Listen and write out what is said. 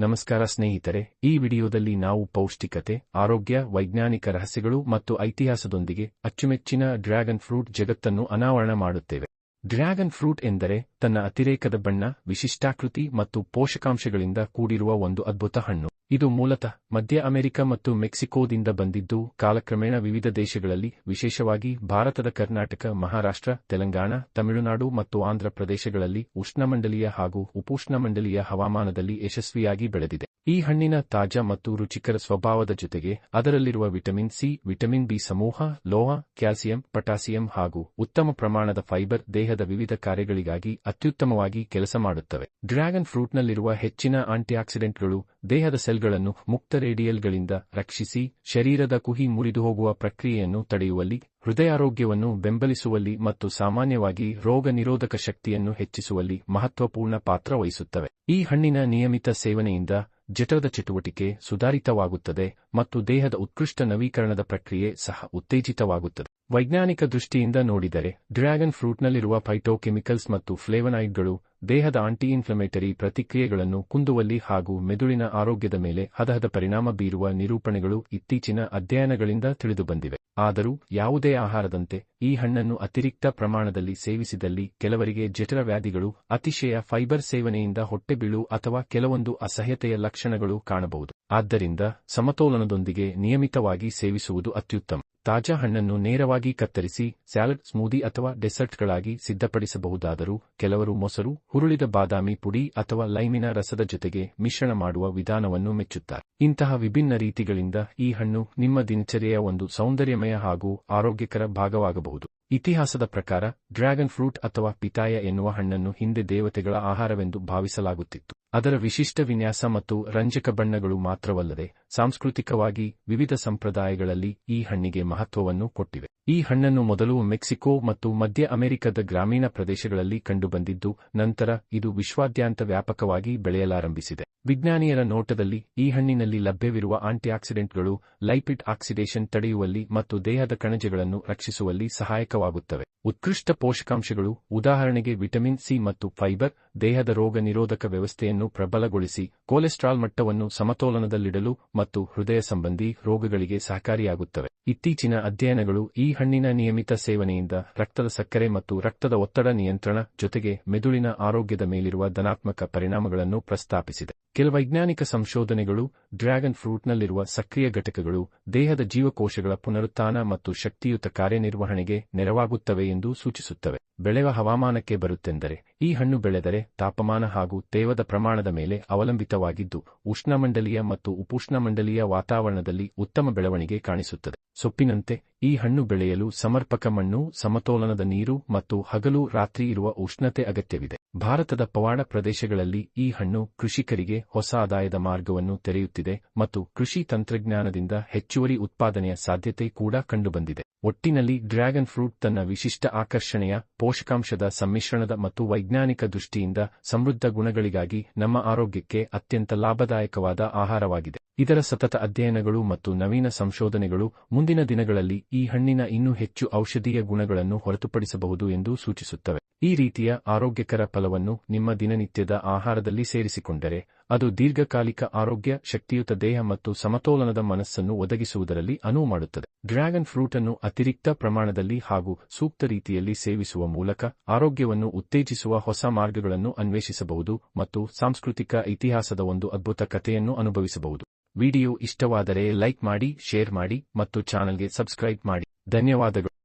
ನಮಸ್ಕಾರ ಸ್ನೇಹಿತರೆ, ಈ ವಿಡಿಯೋದಲ್ಲಿ ನಾವು ಪೌಷ್ಟಿಕತೆ, ಆರೋಗ್ಯ, ವೈಜ್ಞಾನಿಕ ರಹಸ್ಯಗಳು ಮತ್ತು ಇತಿಹಾಸದೊಂದಿಗೆ ಅಚ್ಚುಮೆಚ್ಚಿನ ಡ್ರ್ಯಾಗನ್ ಫ್ರೂಟ್ ಜಗತ್ತನ್ನು ಅನಾವರಣ ಮಾಡುತ್ತೇವೆ. ಡ್ರ್ಯಾಗನ್ ಫ್ರೂಟ್ ಎಂದರೆ ತನ್ನ ಅತಿರೇಕದ ಬಣ್ಣ, ವಿಶಿಷ್ಟಾಕೃತಿ ಮತ್ತು ಪೋಷಕಾಂಶಗಳಿಂದ ಕೂಡಿರುವ ಒಂದು ಅದ್ಭುತ ಹಣ್ಣು. ಇದು ಮೂಲತಃ ಮಧ್ಯ ಅಮೆರಿಕ ಮತ್ತು ಮೆಕ್ಸಿಕೋದಿಂದ ಬಂದಿದ್ದು, ಕಾಲಕ್ರಮೇಣ ವಿವಿಧ ದೇಶಗಳಲ್ಲಿ, ವಿಶೇಷವಾಗಿ ಭಾರತದ ಕರ್ನಾಟಕ, ಮಹಾರಾಷ್ಟ್ರ, ತೆಲಂಗಾಣ, ತಮಿಳುನಾಡು ಮತ್ತು ಆಂಧ್ರ ಪ್ರದೇಶಗಳಲ್ಲಿ ಉಷ್ಣಮಂಡಲೀಯ ಹಾಗೂ ಉಪೋಷ್ಣಮಂಡಲೀಯ ಹವಾಮಾನದಲ್ಲಿ ಯಶಸ್ವಿಯಾಗಿ ಬೆಳೆದಿದೆ. ಈ ಹಣ್ಣಿನ ತಾಜಾ ಮತ್ತು ರುಚಿಕರ ಸ್ವಭಾವದ ಜೊತೆಗೆ ಅದರಲ್ಲಿರುವ ವಿಟಮಿನ್ ಸಿ, ವಿಟಮಿನ್ ಬಿ ಸಮೂಹ, ಲೋಹ, ಕ್ಯಾಲ್ಸಿಯಂ ಪೊಟಾಸಿಯಂ ಹಾಗೂ ಉತ್ತಮ ಪ್ರಮಾಣದ ಫೈಬರ್ ದೇಹದ ವಿವಿಧ ಕಾರ್ಯಗಳಿಗಾಗಿ ಅತ್ಯುತ್ತಮವಾಗಿ ಕೆಲಸ ಮಾಡುತ್ತವೆ. ಡ್ರ್ಯಾಗನ್ ಫ್ರೂಟ್ನಲ್ಲಿರುವ ಹೆಚ್ಚಿನ ಆಂಟಿಆಕ್ಸಿಡೆಂಟ್ಗಳು ದೇಹದ ಸೆಲ್ಗಳನ್ನು ಮುಕ್ತ ರೇಡಿಯಲ್ಗಳಿಂದ ರಕ್ಷಿಸಿ ಶರೀರದ ಕುಹಿ ಮುರಿದು ಹೋಗುವ ಪ್ರಕ್ರಿಯೆಯನ್ನು ತಡೆಯುವಲ್ಲಿ, ಹೃದಯಾರೋಗ್ಯವನ್ನು ಬೆಂಬಲಿಸುವಲ್ಲಿ ಮತ್ತು ಸಾಮಾನ್ಯವಾಗಿ ರೋಗ ನಿರೋಧಕ ಶಕ್ತಿಯನ್ನು ಹೆಚ್ಚಿಸುವಲ್ಲಿ ಮಹತ್ವಪೂರ್ಣ ಪಾತ್ರ ವಹಿಸುತ್ತವೆ. ಈ ಹಣ್ಣಿನ ನಿಯಮಿತ ಸೇವನೆಯಿಂದ ಜಠರದ ಚಟುವಟಿಕೆ ಸುಧಾರಿತವಾಗುತ್ತದೆ ಮತ್ತು ದೇಹದ ಉತ್ಕೃಷ್ಟ ನವೀಕರಣದ ಪ್ರಕ್ರಿಯೆ ಸಹ ಉತ್ತೇಜಿತವಾಗುತ್ತದೆ. ವೈಜ್ಞಾನಿಕ ದೃಷ್ಟಿಯಿಂದ ನೋಡಿದರೆ, ಡ್ರ್ಯಾಗನ್ ಫ್ರೂಟ್ನಲ್ಲಿರುವ ಫೈಟೋಕೆಮಿಕಲ್ಸ್ ಮತ್ತು ಫ್ಲೇವನಾಯ್ಡ್ಗಳು ದೇಹದ ಆಂಟಿ ಇನ್ಫ್ಲಮೇಟರಿ ಪ್ರತಿಕ್ರಿಯೆಗಳನ್ನು ಕುಂದುವಲ್ಲಿ ಹಾಗೂ ಮೆದುಳಿನ ಆರೋಗ್ಯದ ಮೇಲೆ ಹದಹದ ಪರಿಣಾಮ ಬೀರುವ ನಿರೂಪಣೆಗಳು ಇತ್ತೀಚಿನ ಅಧ್ಯಯನಗಳಿಂದ ತಿಳಿದುಬಂದಿವೆ. ಆದರೂ ಯಾವುದೇ ಆಹಾರದಂತೆ ಈ ಹಣ್ಣನ್ನು ಅತಿರಿಕ್ತ ಪ್ರಮಾಣದಲ್ಲಿ ಸೇವಿಸಿದಲ್ಲಿ ಕೆಲವರಿಗೆ ಜಠರ ವ್ಯಾಧಿಗಳು, ಅತಿಶಯ ಫೈಬರ್ ಸೇವನೆಯಿಂದ ಹೊಟ್ಟೆಬೀಳು ಅಥವಾ ಕೆಲವೊಂದು ಅಸಹ್ಯತೆಯ ಲಕ್ಷಣಗಳು ಕಾಣಬಹುದು. ಆದ್ದರಿಂದ ಸಮತೋಲನದೊಂದಿಗೆ ನಿಯಮಿತವಾಗಿ ಸೇವಿಸುವುದು ಅತ್ಯುತ್ತಮ. ತಾಜಾ ಹಣ್ಣನ್ನು ನೇರವಾಗಿ ಕತ್ತರಿಸಿ, ಸ್ಯಾಲಡ್, ಸ್ಮೂದಿ ಅಥವಾ ಡೆಸರ್ಟ್ಗಳಾಗಿ ಸಿದ್ಧಪಡಿಸಬಹುದಾದರೂ ಕೆಲವರು ಮೊಸರು, ಹುರುಳಿದ ಬಾದಾಮಿ ಪುಡಿ ಅಥವಾ ಲೈಮಿನ ರಸದ ಜೊತೆಗೆ ಮಿಶ್ರಣ ಮಾಡುವ ವಿಧಾನವನ್ನು ಮೆಚ್ಚುತ್ತಾರೆ. ಇಂತಹ ವಿಭಿನ್ನ ರೀತಿಗಳಿಂದ ಈ ಹಣ್ಣು ನಿಮ್ಮ ದಿನಚರಿಯ ಒಂದು ಸೌಂದರ್ಯಮಯ ಹಾಗೂ ಆರೋಗ್ಯಕರ ಭಾಗವಾಗಬಹುದು. ಇತಿಹಾಸದ ಪ್ರಕಾರ ಡ್ರ್ಯಾಗನ್ ಫ್ರೂಟ್ ಅಥವಾ ಪಿತಾಯ ಎನ್ನುವ ಹಣ್ಣನ್ನು ಹಿಂದೆ ದೇವತೆಗಳ ಆಹಾರವೆಂದು ಭಾವಿಸಲಾಗುತ್ತಿತ್ತು. ಅದರ ವಿಶಿಷ್ಟ ವಿನ್ಯಾಸ ಮತ್ತು ರಂಜಕ ಬಣ್ಣಗಳು ಮಾತ್ರವಲ್ಲದೆ ಸಾಂಸ್ಕೃತಿಕವಾಗಿ ವಿವಿಧ ಸಂಪ್ರದಾಯಗಳಲ್ಲಿ ಈ ಹಣ್ಣಿಗೆ ಮಹತ್ವವನ್ನು ಕೊಟ್ಟಿವೆ. ಈ ಹಣ್ಣನ್ನು ಮೊದಲು ಮೆಕ್ಸಿಕೋ ಮತ್ತು ಮಧ್ಯ ಅಮೆರಿಕದ ಗ್ರಾಮೀಣ ಪ್ರದೇಶಗಳಲ್ಲಿ ಕಂಡುಬಂದಿದ್ದು, ನಂತರ ಇದು ವಿಶ್ವಾದ್ಯಂತ ವ್ಯಾಪಕವಾಗಿ ಬೆಳೆಯಲಾರಂಭಿಸಿದೆ. ವಿಜ್ಞಾನಿಯರ ನೋಟದಲ್ಲಿ ಈ ಹಣ್ಣಿನಲ್ಲಿ ಲಭ್ಯವಿರುವ ಆಂಟಿಆಕ್ಸಿಡೆಂಟ್ಗಳು, ಲೈಪಿಡ್ ಆಕ್ಸಿಡೇಷನ್ ತಡೆಯುವಲ್ಲಿ ಮತ್ತು ದೇಹದ ಕಣಜಗಳನ್ನು ರಕ್ಷಿಸುವಲ್ಲಿ ಸಹಾಯಕವಾಗುತ್ತವೆ. ಉತ್ಕೃಷ್ಟ ಪೋಷಕಾಂಶಗಳು, ಉದಾಹರಣೆಗೆ ವಿಟಮಿನ್ ಸಿ ಮತ್ತು ಫೈಬರ್, ದೇಹದ ರೋಗ ನಿರೋಧಕ ವ್ಯವಸ್ಥೆಯನ್ನು ಪ್ರಬಲಗೊಳಿಸಿ, ಕೊಲೆಸ್ಟ್ರಾಲ್ ಮಟ್ಟವನ್ನು ಸಮತೋಲನದಲ್ಲಿಡಲು ಮತ್ತು ಹೃದಯ ಸಂಬಂಧಿ ರೋಗಗಳಿಗೆ ಸಹಕಾರಿಯಾಗುತ್ತವೆ. ಇತ್ತೀಚಿನ ಅಧ್ಯಯನಗಳು ಈ ಹಣ್ಣಿನ ನಿಯಮಿತ ಸೇವನೆಯಿಂದ ರಕ್ತದ ಸಕ್ಕರೆ ಮತ್ತು ರಕ್ತದ ಒತ್ತಡ ನಿಯಂತ್ರಣ ಜೊತೆಗೆ ಮೆದುಳಿನ ಆರೋಗ್ಯದ ಮೇಲಿರುವ ಧನಾತ್ಮಕ ಪರಿಣಾಮಗಳನ್ನು ಪ್ರಸ್ತಾಪಿಸಿದೆ. ಕೆಲ ವೈಜ್ಞಾನಿಕ ಸಂಶೋಧನೆಗಳು ಡ್ರ್ಯಾಗನ್ ಫ್ರೂಟ್ನಲ್ಲಿರುವ ಸಕ್ರಿಯ ಘಟಕಗಳು ದೇಹದ ಜೀವಕೋಶಗಳ ಪುನರುತ್ಥಾನ ಮತ್ತು ಶಕ್ತಿಯುತ ಕಾರ್ಯನಿರ್ವಹಣೆಗೆ ನೆರವಾಗುತ್ತವೆ ಎಂದು ಸೂಚಿಸುತ್ತವೆ. ಬೆಳೆವ ಹವಾಮಾನಕ್ಕೆ ಬರುತ್ತೆಂದರೆ ಈ ಹಣ್ಣು ಬೆಳೆದರೆ ತಾಪಮಾನ ಹಾಗೂ ತೇವದ ಪ್ರಮಾಣದ ಮೇಲೆ ಅವಲಂಬಿತವಾಗಿದ್ದು ಉಷ್ಣಮಂಡಲೀಯ ಮತ್ತು ಉಪೋಷ್ಣಮಂಡಲೀಯ ವಾತಾವರಣದಲ್ಲಿ ಉತ್ತಮ ಬೆಳವಣಿಗೆ ಕಾಣಿಸುತ್ತದೆ. ಸೊಪ್ಪಿನಂತೆ ಈ ಹಣ್ಣು ಬೆಳೆಯಲು ಸಮರ್ಪಕ ಮಣ್ಣು, ಸಮತೋಲನದ ನೀರು ಮತ್ತು ಹಗಲು ರಾತ್ರಿ ಇರುವ ಉಷ್ಣತೆ ಅಗತ್ಯವಿದೆ. ಭಾರತದ ಪವಾಡ ಪ್ರದೇಶಗಳಲ್ಲಿ ಈ ಹಣ್ಣು ಕೃಷಿಕರಿಗೆ ಹೊಸ ಆದಾಯದ ಮಾರ್ಗವನ್ನು ತೆರೆಯುತ್ತಿದೆ ಮತ್ತು ಕೃಷಿ ತಂತ್ರಜ್ಞಾನದಿಂದ ಹೆಚ್ಚುವರಿ ಉತ್ಪಾದನೆಯ ಸಾಧ್ಯತೆ ಕೂಡ ಕಂಡುಬಂದಿದೆ. ಒಟ್ಟಿನಲ್ಲಿ ಡ್ರ್ಯಾಗನ್ ಫ್ರೂಟ್ ತನ್ನ ವಿಶಿಷ್ಟ ಆಕರ್ಷಣೆಯ, ಪೋಷಕಾಂಶದ ಸಮ್ಮಿಶ್ರಣದ ಮತ್ತು ವೈಜ್ಞಾನಿಕ ದೃಷ್ಟಿಯಿಂದ ಸಮೃದ್ಧ ಗುಣಗಳಿಗಾಗಿ ನಮ್ಮ ಆರೋಗ್ಯಕ್ಕೆ ಅತ್ಯಂತ ಲಾಭದಾಯಕವಾದ ಆಹಾರವಾಗಿದೆ. ಇದರ ಸತತ ಅಧ್ಯಯನಗಳು ಮತ್ತು ನವೀನ ಸಂಶೋಧನೆಗಳು ಮುಂದಿನ ದಿನಗಳಲ್ಲಿ ಈ ಹಣ್ಣಿನ ಇನ್ನೂ ಹೆಚ್ಚು ಔಷಧೀಯ ಗುಣಗಳನ್ನು ಹೊರತುಪಡಿಸಬಹುದು ಎಂದು ಸೂಚಿಸುತ್ತವೆ. ಈ ರೀತಿಯ ಆರೋಗ್ಯಕರ ಫಲವನ್ನು ನಿಮ್ಮ ದಿನನಿತ್ಯದ ಆಹಾರದಲ್ಲಿ ಸೇರಿಸಿಕೊಂಡರೆ ಅದು ದೀರ್ಘಕಾಲಿಕ ಆರೋಗ್ಯ, ಶಕ್ತಿಯುತ ದೇಹ ಮತ್ತು ಸಮತೋಲನದ ಮನಸ್ಸನ್ನು ಒದಗಿಸುವುದರಲ್ಲಿ ಅನುವು ಮಾಡುತ್ತದೆ. ಡ್ರ್ಯಾಗನ್ ಫ್ರೂಟ್ ಅನ್ನು ಅತಿರಿಕ್ತ ಪ್ರಮಾಣದಲ್ಲಿ ಹಾಗೂ ಸೂಕ್ತ ರೀತಿಯಲ್ಲಿ ಸೇವಿಸುವ ಮೂಲಕ ಆರೋಗ್ಯವನ್ನು ಉತ್ತೇಜಿಸುವ ಹೊಸ ಮಾರ್ಗಗಳನ್ನು ಅನ್ವೇಷಿಸಬಹುದು ಮತ್ತು ಸಾಂಸ್ಕೃತಿಕ ಇತಿಹಾಸದ ಒಂದು ಅದ್ಭುತ ಕಥೆಯನ್ನು ಅನುಭವಿಸಬಹುದು. ವಿಡಿಯೋ ಇಷ್ಟವಾದರೆ ಲೈಕ್ ಮಾಡಿ, ಶೇರ್ ಮಾಡಿ ಮತ್ತು ಚಾನಲ್ಗೆ ಸಬ್ಸ್ಕ್ರೈಬ್ ಮಾಡಿ. ಧನ್ಯವಾದಗಳು.